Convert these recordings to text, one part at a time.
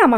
నమ.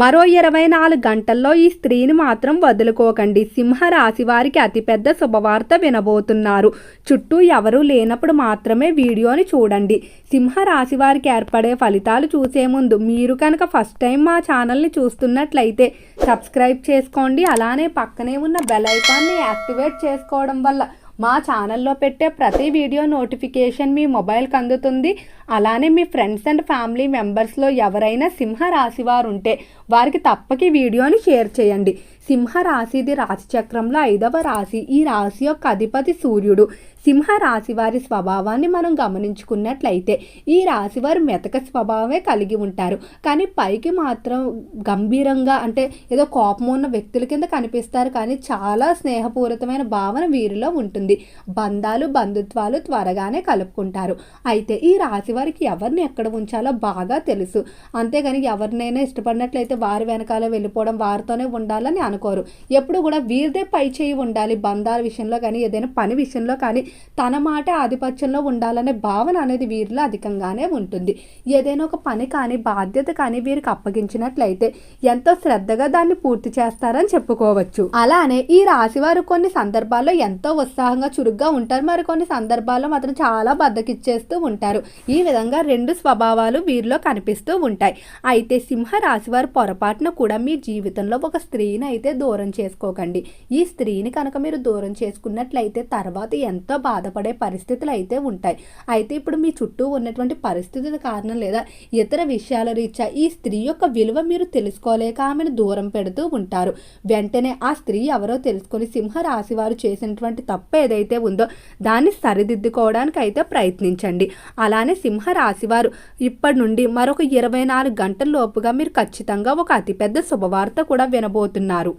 మరో ఇరవై నాలుగు గంటల్లో ఈ స్త్రీని మాత్రం వదులుకోకండి. సింహ రాశి వారికి అతిపెద్ద శుభవార్త వినబోతున్నారు. చుట్టూ ఎవరూ లేనప్పుడు మాత్రమే వీడియోని చూడండి. సింహ రాశి వారికి ఏర్పడే ఫలితాలు చూసే ముందు మీరు కనుక ఫస్ట్ టైం మా ఛానల్ని చూస్తున్నట్లయితే సబ్స్క్రైబ్ చేసుకోండి. అలానే పక్కనే ఉన్న బెల్ ఐకాన్ని యాక్టివేట్ చేసుకోవడం వల్ల మా ఛానల్లో పెట్టే ప్రతి వీడియో నోటిఫికేషన్ మీ మొబైల్కి అందుతుంది. అలానే మీ ఫ్రెండ్స్ అండ్ ఫ్యామిలీ మెంబర్స్లో ఎవరైనా సింహ రాశి వారు ఉంటే వారికి తప్పకి వీడియోని షేర్ చేయండి. సింహ రాశిది రాశి చక్రంలో ఐదవ రాశి ఈ రాశి యొక్క అధిపతి సూర్యుడు. సింహ రాశి వారి స్వభావాన్ని మనం గమనించుకున్నట్లయితే ఈ రాశి వారు మెతక స్వభావమే కలిగి ఉంటారు. కానీ పైకి మాత్రం గంభీరంగా అంటే ఏదో కోపం ఉన్న వ్యక్తుల కింద కనిపిస్తారు. కానీ చాలా స్నేహపూరితమైన భావన వీరిలో ఉంటుంది. బంధాలు బంధుత్వాలు త్వరగానే కలుపుకుంటారు. అయితే ఈ రాశి వారికి ఎవరిని ఎక్కడ ఉంచాలో బాగా తెలుసు. అంతేగాని ఎవరినైనా ఇష్టపడినట్లయితే వారి వెనకాల వెళ్ళిపోవడం వారితోనే ఉండాలని అనుకోరు. ఎప్పుడు కూడా వీరిదే పై చేయి ఉండాలి బంధాల విషయంలో కానీ ఏదైనా పని విషయంలో కానీ తన మాట ఆధిపత్యంలో ఉండాలనే భావన అనేది వీరిలో అధికంగానే ఉంటుంది. ఏదైనా ఒక పని కానీ బాధ్యత కానీ వీరికి అప్పగించినట్లయితే ఎంతో శ్రద్ధగా దాన్ని పూర్తి చేస్తారని చెప్పుకోవచ్చు. అలానే ఈ రాశి వారు కొన్ని సందర్భాల్లో ఎంతో ఉత్సాహంగా చురుగ్గా ఉంటారు. మరి కొన్ని సందర్భాల్లో మాత్రం చాలా బద్దకిచ్చేస్తూ ఉంటారు. ఈ విధంగా రెండు స్వభావాలు వీరిలో కనిపిస్తూ ఉంటాయి. అయితే సింహ రాశి వారు పొరపాటున కూడా మీ జీవితంలో ఒక స్త్రీని అయితే దూరం చేసుకోకండి. ఈ స్త్రీని కనుక మీరు దూరం చేసుకున్నట్లయితే తర్వాత ఎంతో బాధపడే పరిస్థితులు అయితే ఉంటాయి. అయితే ఇప్పుడు మీ చుట్టూ ఉన్నటువంటి పరిస్థితుల కారణం లేదా ఇతర విషయాల రీత్యా ఈ స్త్రీ యొక్క విలువ మీరు తెలుసుకోలేక ఆమెను దూరం పెడుతూ ఉంటారు. వెంటనే ఆ స్త్రీ ఎవరో తెలుసుకొని సింహరాశి వారు చేసినటువంటి తప్పు ఏదైతే ఉందో దాన్ని సరిదిద్దుకోవడానికి అయితే ప్రయత్నించండి. అలానే సింహరాశి వారు ఇప్పటి నుండి మరొక ఇరవై నాలుగు గంటల లోపుగా మీరు ఖచ్చితంగా ఒక అతిపెద్ద శుభవార్త కూడా వినబోతున్నారు.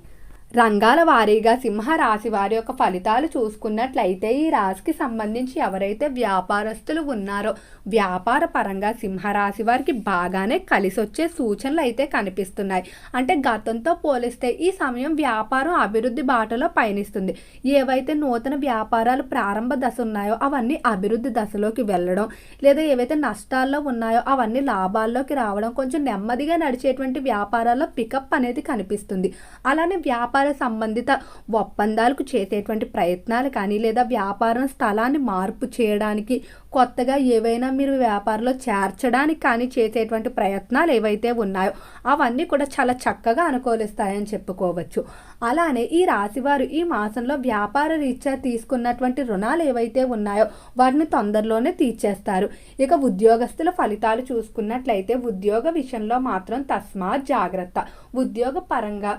రంగాల వారీగా సింహరాశి వారి యొక్క ఫలితాలు చూసుకున్నట్లయితే ఈ రాశికి సంబంధించి ఎవరైతే వ్యాపారస్తులు ఉన్నారో వ్యాపార పరంగా సింహరాశి వారికి బాగానే కలిసి వచ్చే సూచనలు అయితే కనిపిస్తున్నాయి. అంటే గతంతో పోలిస్తే ఈ సమయం వ్యాపారం అభివృద్ధి బాటలో పయనిస్తుంది. ఏవైతే నూతన వ్యాపారాలు ప్రారంభ దశ ఉన్నాయో అవన్నీ అభివృద్ధి దశలోకి వెళ్ళడం లేదా ఏవైతే నష్టాల్లో ఉన్నాయో అవన్నీ లాభాల్లోకి రావడం కొంచెం నెమ్మదిగా నడిచేటువంటి వ్యాపారాల్లో పికప్ అనేది కనిపిస్తుంది. అలానే వ్యాపార సంబంధిత ఒప్పందాలకు చేసేటువంటి ప్రయత్నాలు కానీ లేదా వ్యాపారం స్థలాన్ని మార్పు చేయడానికి కొత్తగా ఏవైనా మీరు వ్యాపారంలో చేర్చడానికి కానీ చేసేటువంటి ప్రయత్నాలు ఏవైతే ఉన్నాయో అవన్నీ కూడా చాలా చక్కగా అనుకూలిస్తాయని చెప్పుకోవచ్చు. అలానే ఈ రాశివారు ఈ మాసంలో వ్యాపార రీత్యా తీసుకున్నటువంటి రుణాలు ఏవైతే ఉన్నాయో వాటిని తొందరలోనే తీర్చేస్తారు. ఇక ఉద్యోగస్తుల ఫలితాలు చూసుకున్నట్లయితే ఉద్యోగ విషయంలో మాత్రం తస్మాత్ జాగ్రత్త. ఉద్యోగ పరంగా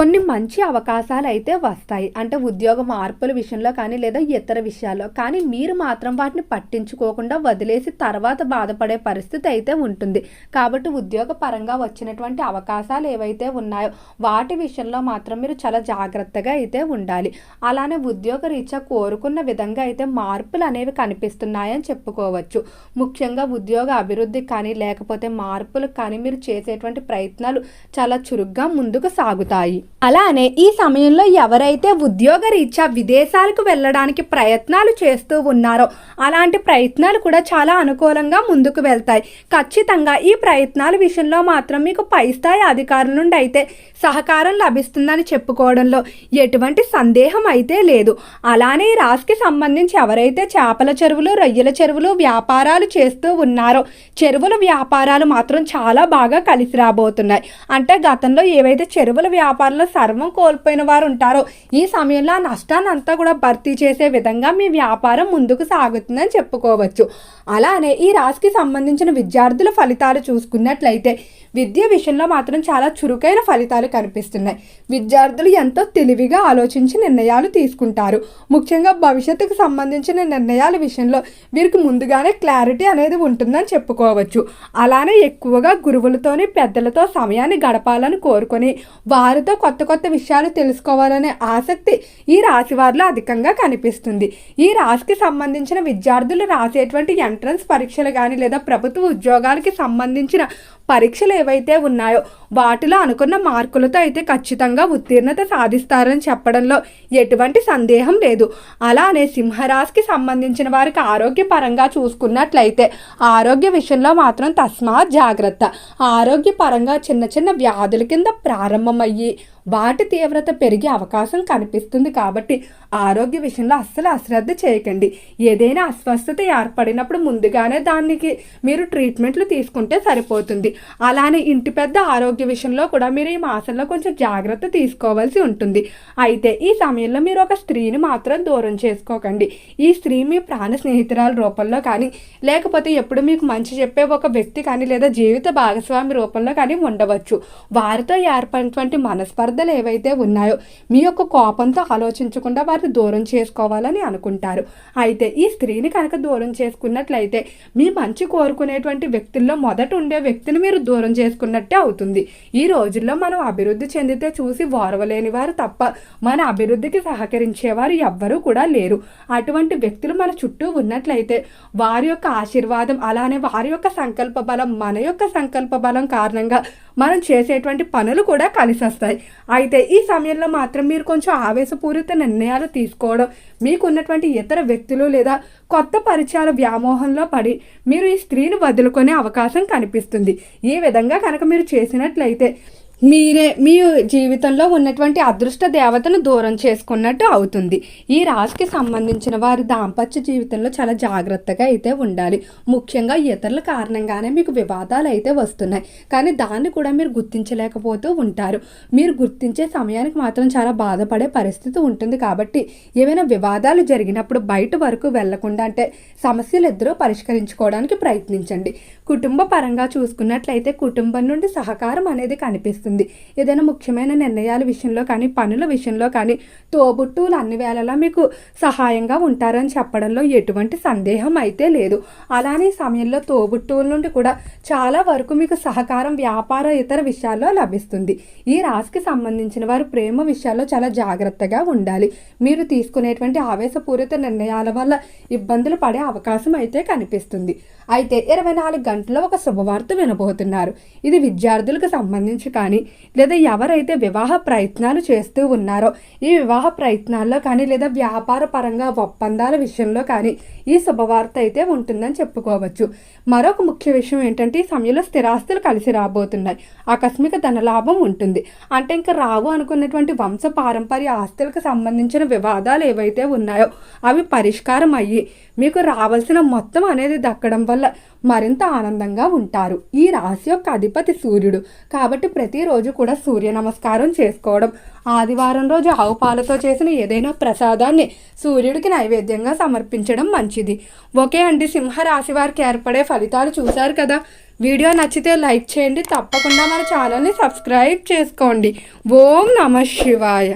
కొన్ని మంచి అవకాశాలు అయితే వస్తాయి. అంటే ఉద్యోగ మార్పుల విషయంలో కానీ లేదా ఇతర విషయాల్లో కానీ మీరు మాత్రం వాటిని పట్టించుకోకుండా వదిలేసి తర్వాత బాధపడే పరిస్థితి అయితే ఉంటుంది. కాబట్టి ఉద్యోగ పరంగా వచ్చినటువంటి అవకాశాలు ఏవైతే ఉన్నాయో వాటి విషయంలో మాత్రం మీరు చాలా జాగ్రత్తగా అయితే ఉండాలి. అలానే ఉద్యోగ రీత్యా కోరుకున్న విధంగా అయితే మార్పులు అనేవి కనిపిస్తున్నాయని చెప్పుకోవచ్చు. ముఖ్యంగా ఉద్యోగ అభివృద్ధి కానీ లేకపోతే మార్పులు కానీ మీరు చేసేటువంటి ప్రయత్నాలు చాలా చురుగ్గా ముందుకు సాగుతాయి. అలానే ఈ సమయంలో ఎవరైతే ఉద్యోగ రీత్యా విదేశాలకు వెళ్ళడానికి ప్రయత్నాలు చేస్తూ ఉన్నారో అలాంటి ప్రయత్నాలు కూడా చాలా అనుకూలంగా ముందుకు వెళ్తాయి. ఖచ్చితంగా ఈ ప్రయత్నాల విషయంలో మాత్రం మీకు పై స్థాయి అధికారుల నుండి అయితే సహకారం లభిస్తుందని చెప్పుకోవడంలో ఎటువంటి సందేహం అయితే లేదు. అలానే ఈ రాశికి సంబంధించి ఎవరైతే చేపల చెరువులు రొయ్యల చెరువులు వ్యాపారాలు చేస్తూ ఉన్నారో చెరువుల వ్యాపారాలు మాత్రం చాలా బాగా కలిసి రాబోతున్నాయి. అంటే గతంలో ఏవైతే చెరువుల వ్యాపారంలో సర్వం కోల్పోయిన వారు ఉంటారో ఈ సమయంలో ఆ నష్టాన్ని అంతా కూడా భర్తీ చేసే విధంగా మీ వ్యాపారం ముందుకు సాగుతుందని చెప్పుకోవచ్చు. అలానే ఈ రాశికి సంబంధించిన విద్యార్థుల ఫలితాలు చూసుకున్నట్లయితే విద్య విషయంలో మాత్రం చాలా చురుకైన ఫలితాలు కనిపిస్తున్నాయి. విద్యార్థులు ఎంతో తెలివిగా ఆలోచించి నిర్ణయాలు తీసుకుంటారు. ముఖ్యంగా భవిష్యత్తుకు సంబంధించిన నిర్ణయాల విషయంలో వీరికి ముందుగానే క్లారిటీ అనేది ఉంటుందని చెప్పుకోవచ్చు. అలానే ఎక్కువగా గురువులతోని పెద్దలతో సమయాన్ని గడపాలని కోరుకొని వారితో కొత్త కొత్త విషయాలు తెలుసుకోవాలనే ఆసక్తి ఈ రాశి వారిలో అధికంగా కనిపిస్తుంది. ఈ రాశికి సంబంధించిన విద్యార్థులు రాసేటువంటి ఎంట్రన్స్ పరీక్షలు కానీ లేదా ప్రభుత్వ ఉద్యోగాలకి సంబంధించిన పరీక్షలు ఏవైతే ఉన్నాయో వాటిలో అనుకున్న మార్కులతో అయితే ఖచ్చితంగా ఉత్తీర్ణత సాధిస్తారని చెప్పడంలో ఎటువంటి సందేహం లేదు. అలానే సింహరాశికి సంబంధించిన వారికి ఆరోగ్యపరంగా చూసుకున్నట్లయితే ఆరోగ్య విషయంలో మాత్రం తస్మాత్ జాగ్రత్త. ఆరోగ్యపరంగా చిన్న చిన్న వ్యాధుల కింద ప్రారంభమయ్యి వాటి తీవ్రత పెరిగే అవకాశం కనిపిస్తుంది కాబట్టి ఆరోగ్య విషయంలో అస్సలు అశ్రద్ధ చేయకండి. ఏదైనా అస్వస్థత ఏర్పడినప్పుడు ముందుగానే దానికి మీరు ట్రీట్మెంట్లు తీసుకుంటే సరిపోతుంది. అలానే ఇంటి పెద్ద ఆరోగ్య విషయంలో కూడా మీరు ఈ మాసంలో కొంచెం జాగ్రత్త తీసుకోవాల్సి ఉంటుంది. అయితే ఈ సమయంలో మీరు ఒక స్త్రీని మాత్రం దూరం చేసుకోకండి. ఈ స్త్రీ మీ ప్రాణ స్నేహితురాల రూపంలో కానీ లేకపోతే ఎప్పుడు మీకు మంచి చెప్పే ఒక వ్యక్తి కానీ లేదా జీవిత భాగస్వామి రూపంలో కానీ ఉండవచ్చు. వారితో ఏర్పడినటువంటి మనస్పర్ధలు ఏవైతే ఉన్నాయో మీ యొక్క కోపంతో ఆలోచించకుండా వారిని దూరం చేసుకోవాలని అనుకుంటారు. అయితే ఈ స్త్రీని కనుక దూరం చేసుకున్నట్లయితే మీ మంచి కోరుకునేటువంటి వ్యక్తుల్లో మొదట ఉండే వ్యక్తిని మీరు దూరం చేసుకున్నట్టే అవుతుంది. ఈ రోజుల్లో మనం అభివృద్ధి చెందితే చూసి ఓర్వలేని వారు తప్ప మన అభివృద్ధికి సహకరించేవారు ఎవ్వరూ కూడా లేరు. అటువంటి వ్యక్తులు మన చుట్టూ ఉన్నట్లయితే వారి యొక్క ఆశీర్వాదం అలానే వారి యొక్క సంకల్ప బలం మన యొక్క సంకల్ప బలం కారణంగా మనం చేసేటువంటి పనులు కూడా కలిసి వస్తాయి అయితే ఈ సమయంలో మాత్రం మీరు కొంచెం ఆవేశపూరిత నిర్ణయాలు తీసుకోవడం మీకున్నటువంటి ఇతర వ్యక్తులు లేదా కొత్త పరిచయాల వ్యామోహంలో పడి మీరు ఈ స్త్రీని వదులుకునే అవకాశం కనిపిస్తుంది. ఈ విధంగా కనుక మీరు చేసినట్లయితే మీరే మీ జీవితంలో ఉన్నటువంటి అదృష్ట దేవతను దూరం చేసుకున్నట్టు అవుతుంది. ఈ రాశికి సంబంధించిన వారి దాంపత్య జీవితంలో చాలా జాగ్రత్తగా అయితే ఉండాలి. ముఖ్యంగా ఇతరుల కారణంగానే మీకు వివాదాలు అయితే వస్తున్నాయి. కానీ దాన్ని కూడా మీరు గుర్తించలేకపోతూ ఉంటారు. మీరు గుర్తించే సమయానికి మాత్రం చాలా బాధపడే పరిస్థితి ఉంటుంది కాబట్టి ఏవైనా వివాదాలు జరిగినప్పుడు బయట వరకు వెళ్ళకుండా అంటే సమస్యలు ఇద్దరూ పరిష్కరించుకోవడానికి ప్రయత్నించండి. కుటుంబ పరంగా చూసుకున్నట్లయితే కుటుంబం నుండి సహకారం అనేది కనిపిస్తుంది. ఏదైనా ముఖ్యమైన నిర్ణయాల విషయంలో కానీ పనుల విషయంలో కానీ తోబుట్టువులు అన్ని వేళలా మీకు సహాయంగా ఉంటారని చెప్పడంలో ఎటువంటి సందేహం అయితే లేదు. అలానే సమయంలో తోబుట్టువుల నుండి కూడా చాలా వరకు మీకు సహకారం వ్యాపార ఇతర విషయాల్లో లభిస్తుంది. ఈ రాశికి సంబంధించిన వారు ప్రేమ విషయాల్లో చాలా జాగ్రత్తగా ఉండాలి. మీరు తీసుకునేటువంటి ఆవేశపూరిత నిర్ణయాల వల్ల ఇబ్బందులు పడే అవకాశం అయితే కనిపిస్తుంది. అయితే ఇరవై నాలుగు గంటల్లో ఒక శుభవార్త వినబోతున్నారు. ఇది విద్యార్థులకు సంబంధించి కానీ కానీ లేదా ఎవరైతే వివాహ ప్రయత్నాలు చేస్తూ ఉన్నారో ఈ వివాహ ప్రయత్నాల్లో కానీ లేదా వ్యాపార పరంగా ఒప్పందాల విషయంలో కానీ ఈ శుభవార్త అయితే ఉంటుందని చెప్పుకోవచ్చు. మరొక ముఖ్య విషయం ఏంటంటే ఈ సమయంలో స్థిరాస్తులు కలిసి రాబోతున్నాయి. ఆకస్మిక ధనలాభం ఉంటుంది. అంటే ఇంకా రావు అనుకున్నటువంటి వంశ పారంపర్య ఆస్తులకు సంబంధించిన వివాదాలు ఏవైతే ఉన్నాయో అవి పరిష్కారం అయ్యి మీకు రావాల్సిన మొత్తం అనేది దక్కడం వల్ల మరింత ఆనందంగా ఉంటారు. ఈ రాశి యొక్క అధిపతి సూర్యుడు. కాబట్టి ప్రతిరోజు కూడా సూర్య నమస్కారం చేసుకోవడం ఆదివారం రోజు ఆవు పాలతో చేసిన ఏదైనా ప్రసాదాన్ని సూర్యుడికి నైవేద్యంగా సమర్పించడం మంచిది. ఓకే అండి సింహరాశి వారికి ఏర్పడే ఫలితాలు చూశారు కదా? వీడియో నచ్చితే లైక్ చేయండి. తప్పకుండా మన ఛానల్ని సబ్స్క్రైబ్ చేసుకోండి. ఓం నమ శివాయ.